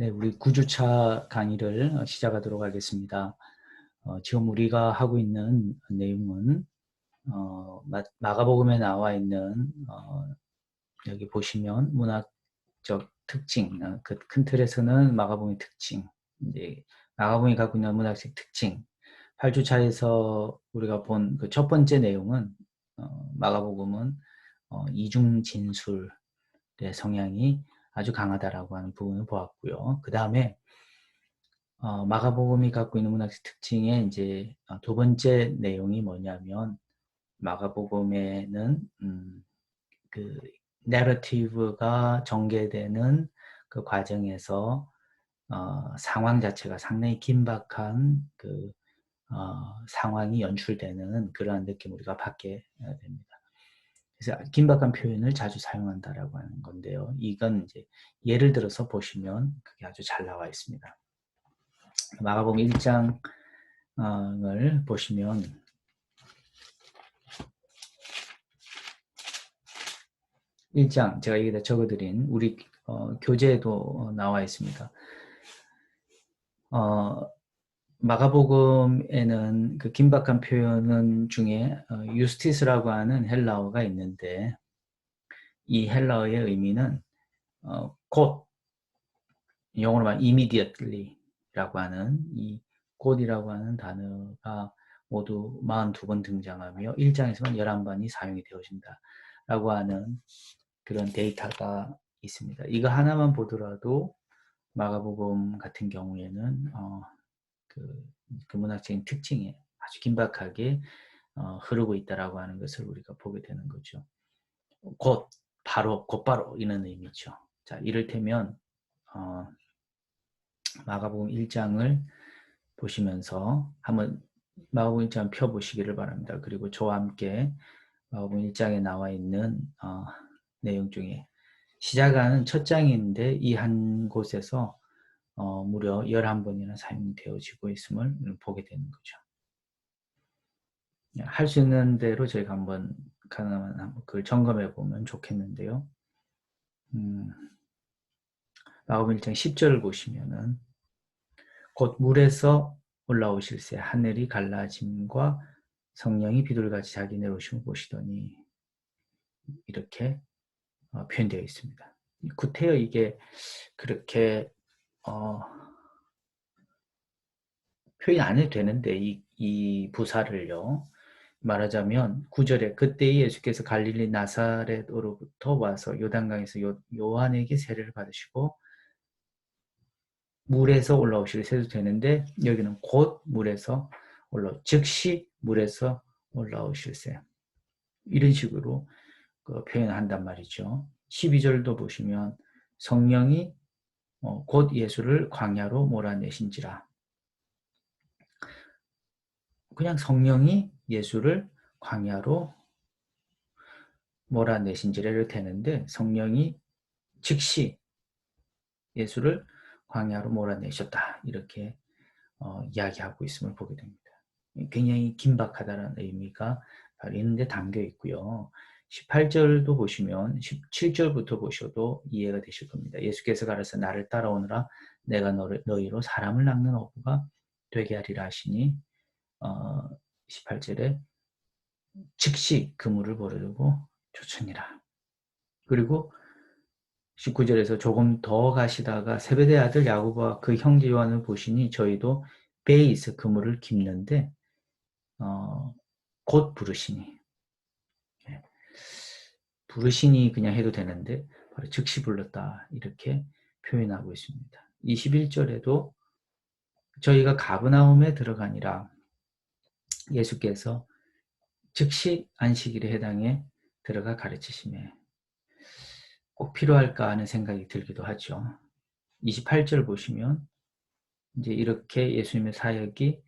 네, 우리 9주차 강의를 어, 시작하도록 하겠습니다. 어, 지금 우리가 하고 있는 내용은 어, 마 가복음에 나와 있는 어, 여기 보시면 문학적 특징, 어, 그큰 틀에서는 마가복음의 특징, 이제 마가복음이 갖고 있는 문학적 특징, 8주차에서 우리가 본 그 첫 번째 내용은 어, 마가복음은 이중 진술의 성향이 아주 강하다라고 하는 부분을 보았고요. 그 다음에 어, 마가복음이 갖고 있는 문학적 특징의 이제 어, 두 번째 내용이 뭐냐면 마가복음에는 음, 그 내러티브가 전개되는 그 과정에서 어, 상황 자체가 상당히 긴박한 그 어, 상황이 연출되는 그러한 느낌 우리가 받게 됩니다. 그래서 긴박한 표현을 자주 사용한다라고 하는 건데요. 이건 이제 예를 들어서 보시면 그게 아주 잘 나와 있습니다. 마가복음 1장을 보시면 1장 제가 여기다 적어드린 우리 어, 교재에도 나와 있습니다. 어, 마가복음에는 그 긴박한 표현 중에 어, 유스티스라고 하는 헬라어가 있는데 이 헬라어의 의미는 어, 곧 영어로 말하면 immediately라고 하는 이 곧이라고 하는 단어가 모두 42번 등장하며 1장에서만 11번이 사용이 되어진다 라고 하는 그런 데이터가 있습니다. 이거 하나만 보더라도 마가복음 같은 경우에는 어, 그, 그 문학적인 특징에 아주 긴박하게 어, 흐르고 있다라고 하는 것을 우리가 보게 되는 거죠. 곧, 바로, 곧바로 이런 의미죠. 자, 이를테면 어, 마가복음 1장을 보시면서 한번 마가복음 1장 펴 보시기를 바랍니다. 그리고 저와 함께 마가복음 1장에 나와 있는 어, 내용 중에 시작하는 첫 장인데 이 한 곳에서 어, 무려 11번이나 사용되어지고 있음을 보게 되는 거죠. 예, 할수 있는 대로 저희가 한번 가능하면 그걸 점검해 보면 좋겠는데요. 음, 마음 1장 10절을 보시면은 곧 물에서 올라오실새 하늘이 갈라짐과 성령이 비둘같이 자기 내려오심을 보시더니 이렇게 어, 표현되어 있습니다. 구태여 이게 그렇게 어, 표현 안 해도 되는데 이, 이 부사를요. 말하자면 구절에 그때 예수께서 갈릴리 나사렛으로부터 와서 요단강에서 요, 요한에게 세례를 받으시고 물에서 올라오시를 세도 되는데 여기는 곧 물에서 올라 즉시 물에서 올라오실세 이런 식으로 그 표현한단 말이죠. 12절도 보시면 성령이 어, 곧 예수를 광야로 몰아내신지라. 그냥 성령이 예수를 광야로 몰아내신지라를 되는데 성령이 즉시 예수를 광야로 몰아내셨다 이렇게 어, 이야기하고 있음을 보게 됩니다. 굉장히 긴박하다는 의미가 바로 있는데 담겨 있고요. 18절도 보시면 17절부터 보셔도 이해가 되실 겁니다. 예수께서 가라서 나를 따라오느라 내가 너희로 사람을 낚는 어부가 되게 하리라 하시니 어, 18절에 즉시 그물을 버려두고 쫓으니라. 그리고 19절에서 조금 더 가시다가 세베대 아들 야고보와 그 형제 요한을 보시니 저희도 배에 있어 그물을 깁는데 어, 곧 부르시니 부르시니 그냥 해도 되는데 바로 즉시 불렀다 이렇게 표현하고 있습니다. 21절에도 저희가 가브나움에 들어가니라 예수께서 즉시 안식일에 해당해 들어가 가르치심에 꼭 필요할까 하는 생각이 들기도 하죠. 28절 보시면 이제 이렇게 예수님의 사역이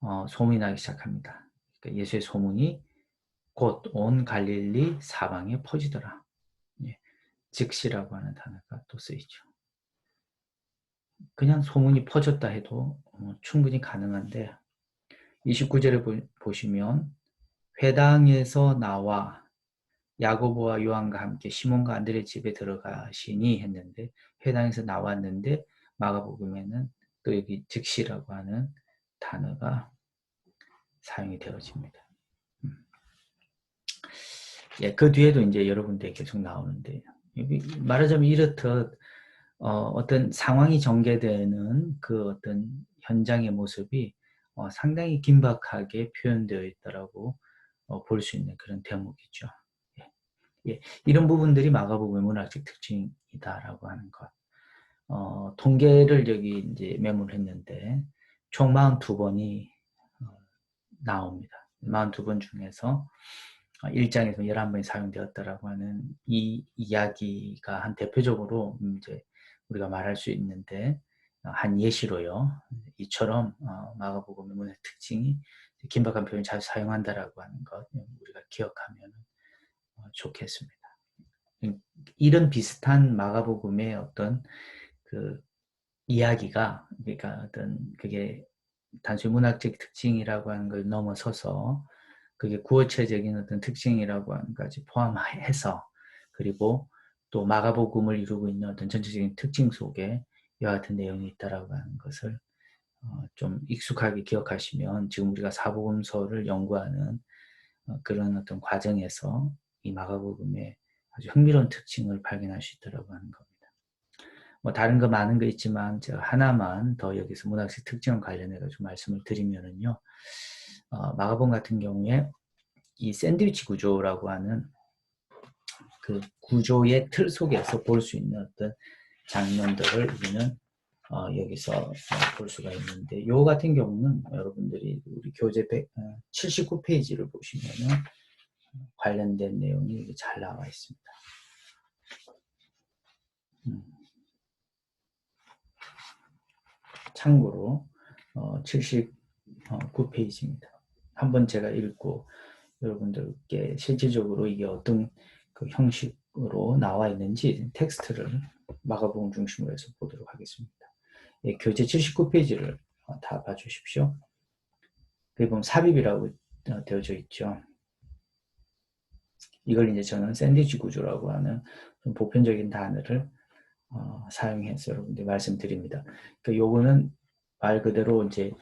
어, 소문이 나기 시작합니다. 그러니까 예수의 소문이 곧 온 갈릴리 사방에 퍼지더라. 예, 즉시라고 하는 단어가 또 쓰이죠. 그냥 소문이 퍼졌다 해도 어, 충분히 가능한데 29절에 보, 시면 회당에서 나와 야고보와 요한과 함께 시몬과 안드레 집에 들어가시니 했는데 회당에서 나왔는데 마가복음에는 또 여기 즉시라고 하는 단어가 사용이 되어집니다. 음. 예, 그 뒤에도 이제 여러분들 계속 나오는데 말하자면 이렇듯 어, 떤 상황이 전개되는 그 어떤 현장의 모습이 어, 상당히 긴박하게 표현되어 있다라고 어, 볼 수 있는 그런 대목이죠. 예. 예. 이런 부분들이 마가복음의 문학적 특징이다라고 하는 것. 어, 통계를 여기 이제 메모를 했는데 총 42번이 어, 나옵니다. 42번 중에서 1장에서 11번이 사용되었다라고 하는 이 이야기가 한 대표적으로 이제 우리가 말할 수 있는데 한 예시로요. 이처럼 어, 마가복음 의 문의 특징이 긴박한 표현 잘 사용한다라고 하는 것 우리가 기억하면 어, 좋겠습니다. 이런 비슷한 마가복음의 어떤 그 이야기가 그러니까 어떤 그게 단순히 문학적 특징이라고 하는 걸 넘어서서 그게 구어체적인 어떤 특징이라고 하는 것까지 포함해서 그리고 또 마가복음을 이루고 있는 어떤 전체적인 특징 속에 이와 같은 내용이 있다라고 하는 것을 어, 좀 익숙하게 기억하시면 지금 우리가 사복음서를 연구하는 어, 그런 어떤 과정에서 이 마가복음의 아주 흥미로운 특징을 발견할 수 있다라고 하는 겁니다. 뭐 다른 거 많은 거 있지만 제가 하나만 더 여기서 문학식 특징을 관련해 가지고 말씀을 드리면은요. 어, 마가복음 같은 경우에 이 샌드위치 구조라고 하는 그 구조의 틀 속에서 볼 수 있는 어떤 장면들을 우리는 어, 여기서 어, 볼 수가 있는데 요 같은 경우는 여러분들이 우리 교재 79페이지를 어, 보시면은 관련된 내용이 잘 나와 있습니다. 음. 참고로 어, 79페이지입니다. 한번 제가 읽고 여러분들께 실질적으로 이게 어떤 그 형식으로 나와 있는지 텍스트를 마가복음 중심으로 해서 보도록 하겠습니다. 예, 교재 79페이지를 어, 다 봐주십시오. 여기 보면 삽입이라고 어, 되어져 있죠. 이걸 이제 저는 샌드위치 구조라고 하는 좀 보편적인 단어를 어, 사용해서 여러분들 말씀드립니다. 그 요거는 말 그대로 이제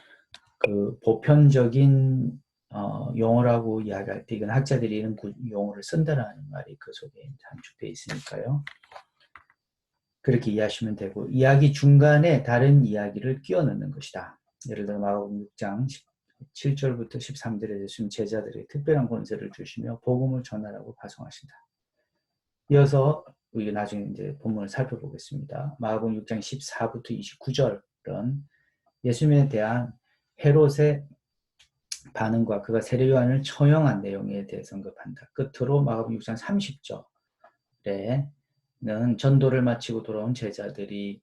그 보편적인 어, 용어라고 이야기할 때 이건 학자들이 이런 용어를 쓴다라는 말이 그 속에 함축되어 있으니까요. 그렇게 이해하시면 되고 이야기 중간에 다른 이야기를 끼워 넣는 것이다. 예를 들어 마가복음 6장 7절부터 13절에 예수님 제자들에게 특별한 권세를 주시며 복음을 전하라고 파송하신다. 이어서 우리가 나중에 이제 본문을 살펴보겠습니다. 마가복음 6장 14부터 29절은 예수님에 대한 헤롯의 반응과 그가 세례 요한을 처형한 내용에 대해서 언급한다. 끝으로 마가복음 6장 30절에는 전도를 마치고 돌아온 제자들이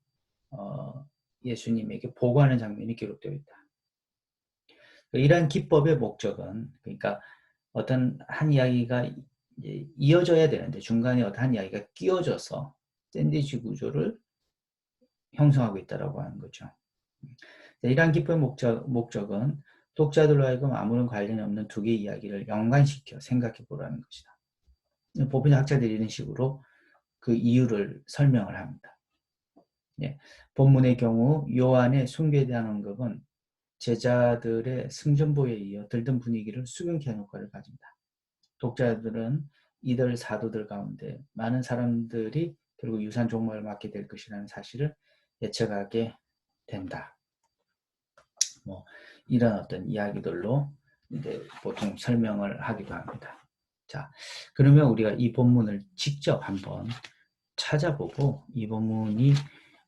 어, 예수님에게 보고하는 장면이 기록되어 있다. 이러한 기법의 목적은 그러니까 어떤 한 이야기가 이어져야 되는데 중간에 어떤 한 이야기가 끼어져서 샌드위치 구조를 형성하고 있다라고 하는 거죠. 이러한 기법의 목적, 목적은 독자들로 하여금 아무런 관련이 없는 두 개의 이야기를 연관시켜 생각해 보라는 것이다. 보편 학자들이 이런 식으로 그 이유를 설명을 합니다. 예, 본문의 경우 요한의 숭배에 대한 언급은 제자들의 승전보에 이어 들던 분위기를 수경케 하는 효과를 가집니다. 독자들은 이들 사도들 가운데 많은 사람들이 결국 유산 종말을 맞게 될 것이라는 사실을 예측하게 된다. 뭐 이런 어떤 이야기들로 이제 보통 설명을 하기도 합니다. 자, 그러면 우리가 이 본문을 직접 한번 찾아보고 이 본문이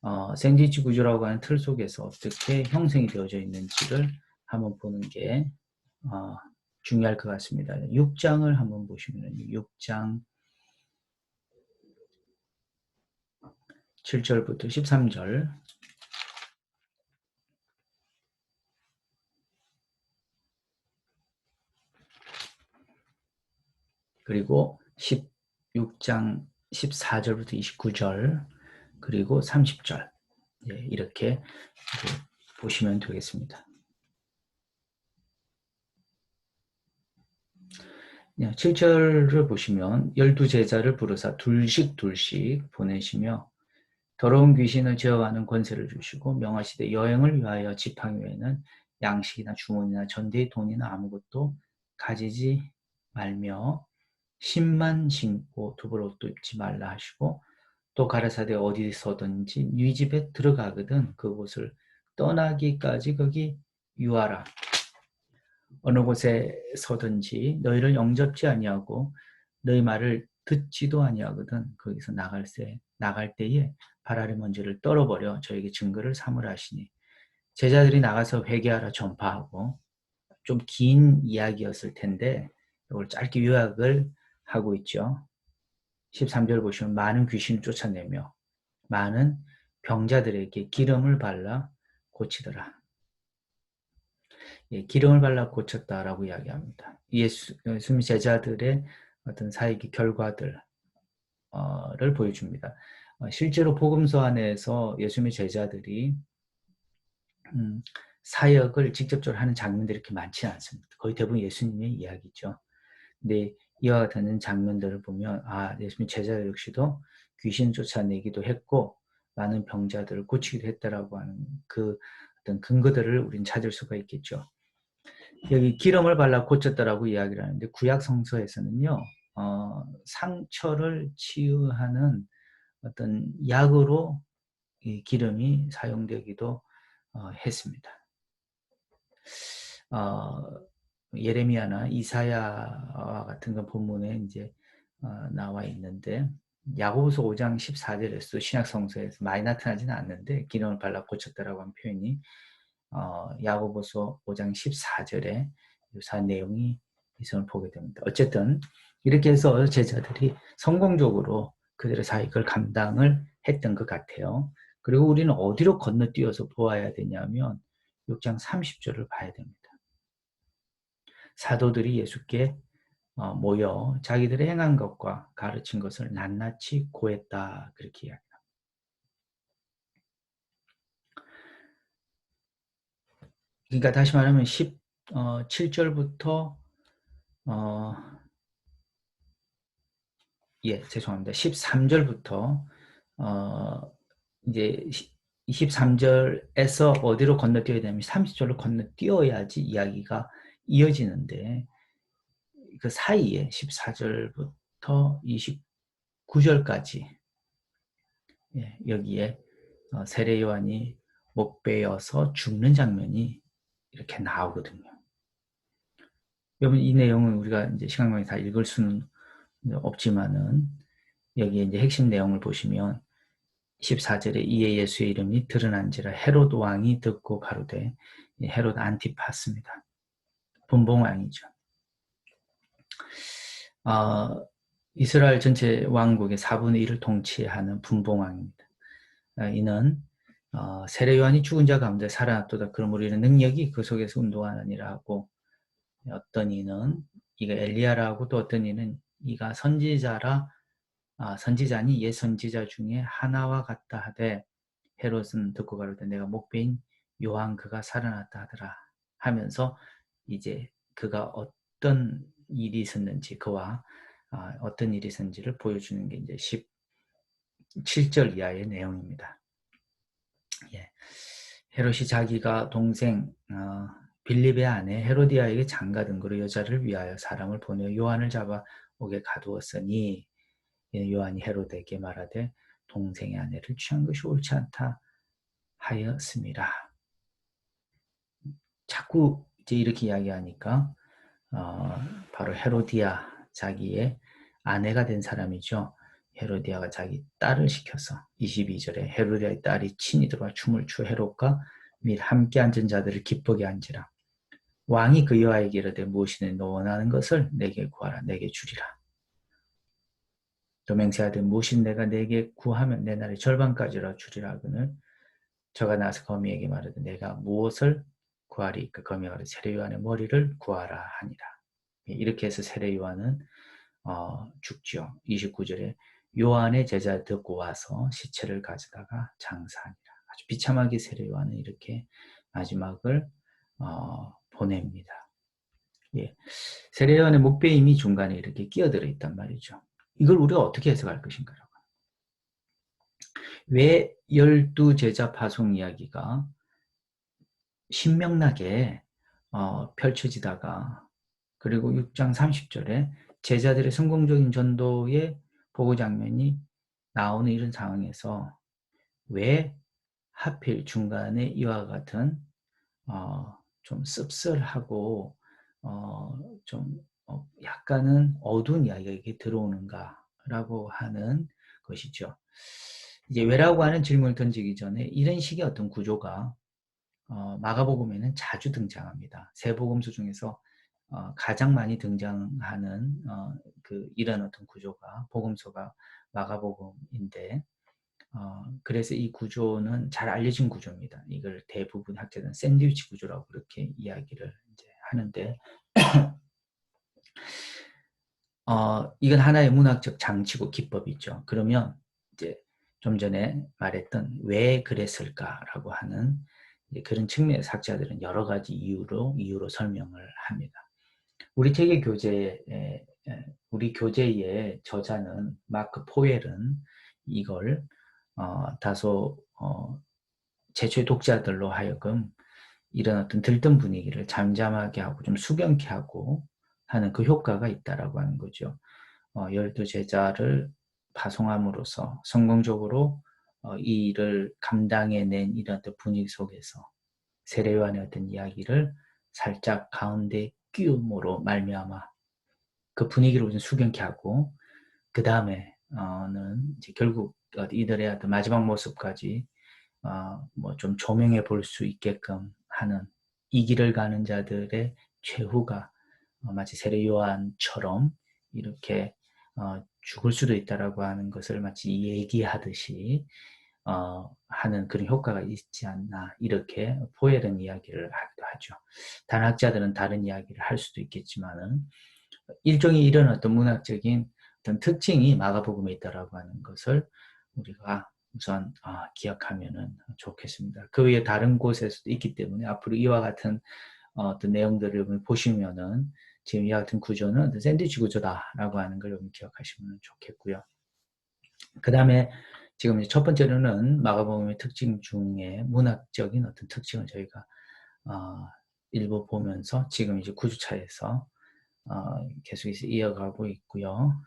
어, 샌드위치 구조라고 하는 틀 속에서 어떻게 형성이 되어져 있는지를 한번 보는 게 어, 중요할 것 같습니다. 6장을 한번 보시면 6장 7절부터 13절 그리고 16장 14절부터 29절 그리고 30절 예, 이렇게 보시면 되겠습니다. 7절을 보시면 열두 제자를 부르사 둘씩 둘씩 보내시며 더러운 귀신을 제어하는 권세를 주시고 명하시되 여행을 위하여 지팡이 외에는 양식이나 주머니나 전대의 돈이나 아무것도 가지지 말며 신만 신고 두벌 옷도 입지 말라 하시고 또 가라사대 어디서든지 네 집에 들어가거든 그곳을 떠나기까지 거기 유하라. 어느 곳에 서든지 너희를 영접지 아니하고 너희 말을 듣지도 아니하거든 거기서 나갈 때 나갈 때에 바라리 먼지를 떨어버려 저에게 증거를 삼으라 하시니 제자들이 나가서 회개하라 전파하고 좀 긴 이야기였을 텐데 이걸 짧게 요약을 하고 있죠. 13절 보시면 많은 귀신을 쫓아내며 많은 병자들에게 기름을 발라 고치더라. 예, 기름을 발라 고쳤다라고 이야기합니다. 예수, 예수님 제자들의 어떤 사역의 결과들을 보여줍니다. 어, 실제로 복음서 안에서 예수님의 제자들이 음, 사역을 직접적으로 하는 장면들이 이렇게 많지 않습니다. 거의 대부분 예수님의 이야기죠. 근데 이와 같은 장면들을 보면 아 예수님 제자 역시도 귀신 쫓아내기도 했고 많은 병자들을 고치기도 했다라고 하는 그 어떤 근거들을 우린 찾을 수가 있겠죠. 여기 기름을 발라 고쳤다라고 이야기를 하는데 구약 성서에서는요 어, 상처를 치유하는 어떤 약으로 이 기름이 사용되기도 어, 했습니다. 어, 예레미야나 이사야와 같은 그 본문에 이제 어, 나와 있는데 야고보서 5장 14절에서 신약 성서에서 많이 나타나지는 않는데 기름을 발라 고쳤다라고 한 표현이 어, 야고보서 5장 14절에 유사한 내용이 있음을 보게 됩니다. 어쨌든 이렇게 해서 제자들이 성공적으로 그들의 사역을 감당을 했던 것 같아요. 그리고 우리는 어디로 건너뛰어서 보아야 되냐면 6장 30절을 봐야 됩니다. 사도들이 예수께 어, 모여 자기들의 행한 것과 가르친 것을 낱낱이 고했다 그렇게 이야기합니다. 그러니까 다시 말하면 17절부터 어, 예, 죄송합니다. 13절부터 어, 이제 23절에서 어디로 건너뛰어야 되냐면 30절로 건너뛰어야지 이야기가 이어지는데 그 사이에 14절부터 29절까지 예, 여기에 어, 세례 요한이 목베어서 죽는 장면이 이렇게 나오거든요. 여러분 이 내용은 우리가 이제 시간 관계 다 읽을 수는 없지만은 여기에 이제 핵심 내용을 보시면 14절에 이에 예수의 이름이 드러난지라 헤롯 왕이 듣고 가로되 헤롯 안티파스입니다. 분봉왕이죠. 어, 이스라엘 전체 왕국의 4분의 1을 통치하는 분봉왕입니다. 어, 이는 어, 세례 요한이 죽은 자 가운데 살아났도다. 그러므로 이는 능력이 그 속에서 운동하느니라 하고 어떤 이는 이가 엘리야라고 또 어떤 이는 이가 선지자라 아, 선지자니 옛 선지자 중에 하나와 같다 하되 헤롯은 듣고 가로되 내가 목배인 요한 그가 살아났다 하더라 하면서 이제 그가 어떤 일이 있었는지 그와 아, 어떤 일이 있었는지를 보여주는 게 이제 17절 이하의 내용입니다. 예. 헤롯이 자기가 동생 어, 빌립의 아내 헤로디아에게 장가 든 거로 여자를 위하여 사람을 보내 요한을 잡아 옥에 가두었으니 예, 요한이 헤로데에게 말하되 동생의 아내를 취한 것이 옳지 않다 하였습니다. 자꾸 이제 이렇게 이야기하니까 어, 바로 헤로디아 자기의 아내가 된 사람이죠. 헤로디아가 자기 딸을 시켜서 22절에 헤로디아의 딸이 친히 들어와 춤을 추 헤롯과 및 함께 앉은 자들을 기쁘게 앉으라. 왕이 그 여아에게 이르되 무엇이든 너 원하는 것을 내게 구하라 내게 주리라. 또 맹세하되 무엇이 내가 내게 구하면 내 날의 절반까지라 주리라 하거늘 저가 나서 거미에게 말하되 내가 무엇을 구하리 그 거미가 세례 요한의 머리를 구하라 하니라. 예, 이렇게 해서 세례 요한은 어, 죽죠. 29절에 요한의 제자 듣고 와서 시체를 가져다가 장사하니라. 아주 비참하게 세례 요한은 이렇게 마지막을 어, 보냅니다. 예. 세례 요한의 목배임이 중간에 이렇게 끼어들어 있단 말이죠. 이걸 우리가 어떻게 해석할 것인가라고. 왜 열두 제자 파송 이야기가 신명나게 어, 펼쳐지다가 그리고 6장 30절에 제자들의 성공적인 전도의 보고 장면이 나오는 이런 상황에서 왜 하필 중간에 이와 같은 어, 좀 씁쓸하고 어, 좀 어, 약간은 어두운 이야기가 들어오는가라고 하는 것이죠. 이제 왜라고 하는 질문을 던지기 전에 이런 식의 어떤 구조가 어, 마가복음에는 자주 등장합니다. 세 복음서 중에서 어, 가장 많이 등장하는 어, 그 이런 어떤 구조가 복음서가 마가복음인데 어, 그래서 이 구조는 잘 알려진 구조입니다. 이걸 대부분 학자들은 샌드위치 구조라고 그렇게 이야기를 하는데 어, 이건 하나의 문학적 장치고 기법이죠. 그러면 이제 좀 전에 말했던 왜 그랬을까라고 하는 그런 측면에서 학자들은 여러 가지 이유로 이유로 설명을 합니다. 우리 세계 교재 우리 교재의 저자는 마크 포웰은 이걸 어, 다소 어, 제초의 독자들로 하여금 이런 어떤 들뜬 분위기를 잠잠하게 하고 좀 수경케 하고 하는 그 효과가 있다라고 하는 거죠. 어, 열두 제자를 파송함으로써 성공적으로 어, 이 일을 감당해낸 이런 분위기 속에서 세례요한의 어떤 이야기를 살짝 가운데 끼움으로 말미암아 그 분위기를 좀 수경케 하고 그 다음에는 이제 결국 이들의 어떤 마지막 모습까지 어, 뭐좀 조명해 볼 수 있게끔 하는 이 길을 가는 자들의 최후가 어, 마치 세례 요한처럼 이렇게 어, 죽을 수도 있다라고 하는 것을 마치 얘기하듯이 어, 하는 그런 효과가 있지 않나 이렇게 포엘은 이야기를 하기도 하죠. 다른 학자들은 다른 이야기를 할 수도 있겠지만은 일종의 이런 어떤 문학적인 어떤 특징이 마가복음에 있다라고 하는 것을 우리가 우선 아, 기억하면은 좋겠습니다. 그 외에 다른 곳에서도 있기 때문에 앞으로 이와 같은 어, 어떤 내용들을 보시면은 지금 이와 같은 구조는 샌드위치 구조다라고 하는 걸 기억하시면 좋겠고요. 그 다음에 지금 첫 번째로는 마가복음의 특징 중에 문학적인 어떤 특징을 저희가 어, 일부 보면서 지금 이제 구주차에서 어, 계속해서 이어가고 있고요.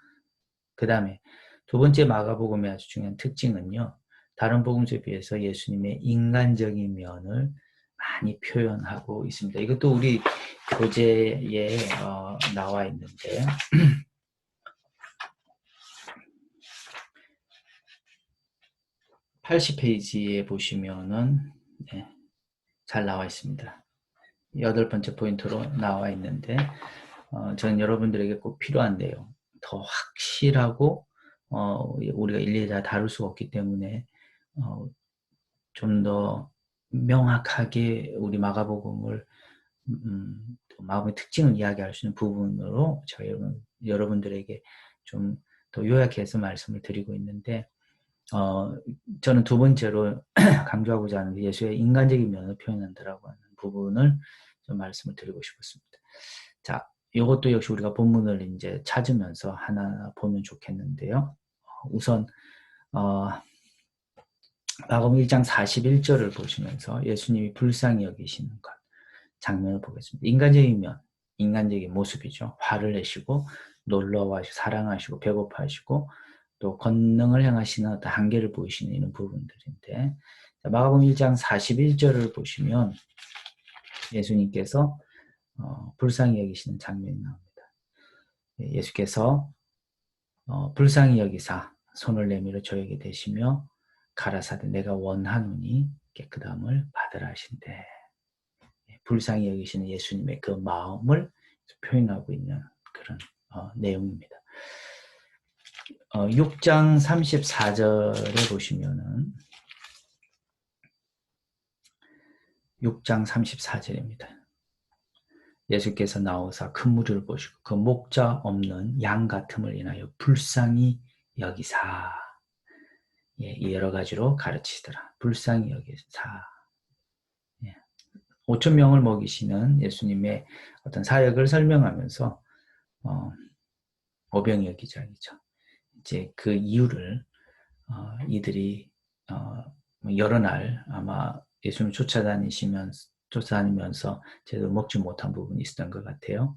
그 다음에 두 번째 마가복음의 아주 중요한 특징은요. 다른 복음서에 비해서 예수님의 인간적인 면을 많이 표현하고 있습니다. 이것도 우리 교재에 어, 나와 있는데 80페이지에 보시면은 네, 잘 나와 있습니다. 여덟 번째 포인트로 나와 있는데 어, 저는 여러분들에게 꼭 필요한데요. 더 확실하고 어, 우리가 일일이 다 다룰 수가 없기 때문에 어, 좀 더 명확하게 우리 마가복음을 음, 마음의 특징을 이야기할 수 있는 부분으로 저희 여러분들에게 좀 더 요약해서 말씀을 드리고 있는데 어, 저는 두 번째로 강조하고자 하는 게 예수의 인간적인 면을 표현한다라고 하는 부분을 좀 말씀을 드리고 싶었습니다. 자, 이것도 역시 우리가 본문을 이제 찾으면서 하나 보면 좋겠는데요. 우선 어, 마가음 1장 41절을 보시면서 예수님이 불쌍히 여기시는 것 장면을 보겠습니다. 인간적인 면, 인간적인 모습이죠. 화를 내시고 놀러와시고 사랑하시고 배고파하시고 또 권능을 행하시는 어떤 한계를 보이시는 이런 부분들인데 마가복음 1장 41절을 보시면 예수님께서 어, 불쌍히 여기시는 장면이 나옵니다. 예, 예수께서 어, 불쌍히 여기사 손을 내밀어 저에게 대시며 가라사대 내가 원하노니 깨끗함을 받으라 하신대 예, 불쌍히 여기시는 예수님의 그 마음을 표현하고 있는 그런 어, 내용입니다. 어, 6장 34절에 보시면은 6장 34절입니다. 예수께서 나오사 큰 무리를 보시고 그 목자 없는 양 같음을 인하여 불쌍히 여기사 예, 여러 가지로 가르치더라. 불쌍히 여기사 예. 5천 명을 먹이시는 예수님의 어떤 사역을 설명하면서 어, 오병이어 기장이죠. 이제 그 이유를 어, 이들이 어, 여러 날 아마 예수님 쫓아다니시면서 쫓아다니면서 제대로 먹지 못한 부분이 있었던 것 같아요.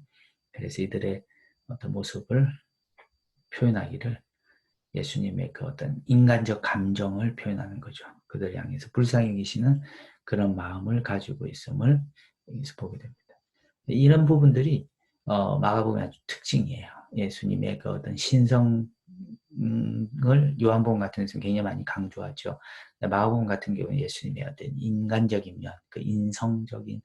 그래서 이들의 어떤 모습을 표현하기를 예수님의 그 어떤 인간적 감정을 표현하는 거죠. 그들 향해서 불쌍히 계시는 그런 마음을 가지고 있음을 여기서 보게 됩니다. 이런 부분들이 어, 마가복음의 아주 특징이에요. 예수님의 그 어떤 신성 을 요한복음 같은 데서 굉장히 많이 강조하죠. 마가복음 같은 경우는 예수님의 어떤 인간적인 면, 그 인성적인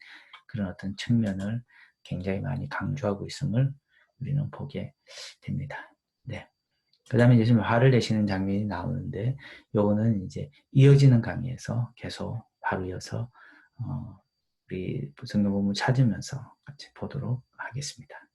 그런 어떤 측면을 굉장히 많이 강조하고 있음을 우리는 보게 됩니다. 네. 그 다음에 예수님 화를 내시는 장면이 나오는데, 요거는 이제 이어지는 강의에서 계속 바로 이어서, 어, 우리 성경 본문 찾으면서 같이 보도록 하겠습니다.